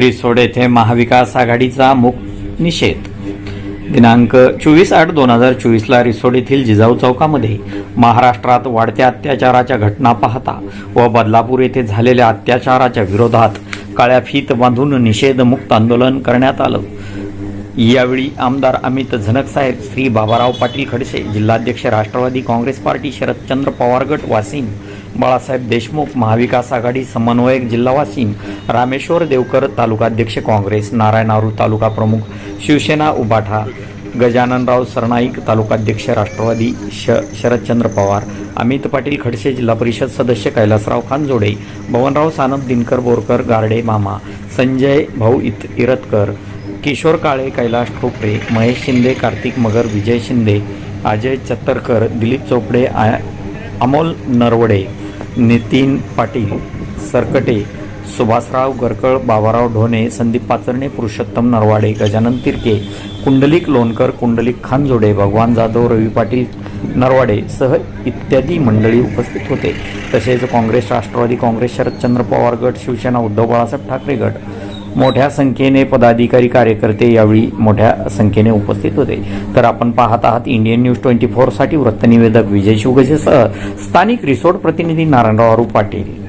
रिसोड येथे महाविकास आघाडीचा मुक निषेध. दिनांक चोवीस आठ दोन हजार चोवीसला रिसोड येथील जिजाऊ चौकामध्ये महाराष्ट्रात वाढत्या अत्याचाराच्या घटना पाहता व बदलापूर येथे झालेल्या अत्याचाराच्या विरोधात काळ्या फीत बांधून निषेध मुक्त आंदोलन करण्यात आलं. यावेळी आमदार अमित झनकसाहेब श्री बाबाराव पाटील खडसे जिल्हाध्यक्ष राष्ट्रवादी काँग्रेस पार्टी शरदचंद्र पवार गट वाशिम बाळासाहेब देशमुख महाविकास आघाडी समन्वयक जिल्हा वाशिम रामेश्वर देवकर तालुकाध्यक्ष काँग्रेस नारायण आरू तालुका प्रमुख शिवसेना उबाठा गजाननराव सरनाईक तालुकाध्यक्ष राष्ट्रवादी श शरदचंद्र पवार अमित पाटील खडसे जिल्हा परिषद सदस्य कैलासराव खानजोडे भवनराव सानप दिनकर बोरकर गारडे मामा संजय भाऊ इत इरतकर किशोर काळे कैलाश ठोपरे महेश शिंदे कार्तिक मगर विजय शिंदे अजय चत्तरकर दिलीप चोपडे आ- अमोल नरवडे नितीन पाटील सरकटे सुभाषराव गरकळ बाबाराव ढोणे संदीप पाचरणे पुरुषोत्तम नरवाडे गजानन तिरके कुंडलिक लोणकर कुंडलिक खानजोडे भगवान जाधव रवी पाटील नरवाडे सह इत्यादी मंडळी उपस्थित होते. तसेच काँग्रेस राष्ट्रवादी काँग्रेस शरदचंद्र पवार गट शिवसेना उद्धव बाळासाहेब ठाकरे गट मोठ्या संख्येने पदाधिकारी कार्यकर्ते यावेळी मोठ्या संख्येने उपस्थित होते. तर आपण पाहत आहात इंडियन न्यूज ट्वेंटी फोरसाठी वृत्तनिवेदक विजय शिवगजेसह स्थानिक रिसोर्ट प्रतिनिधी नारायणराव पाटील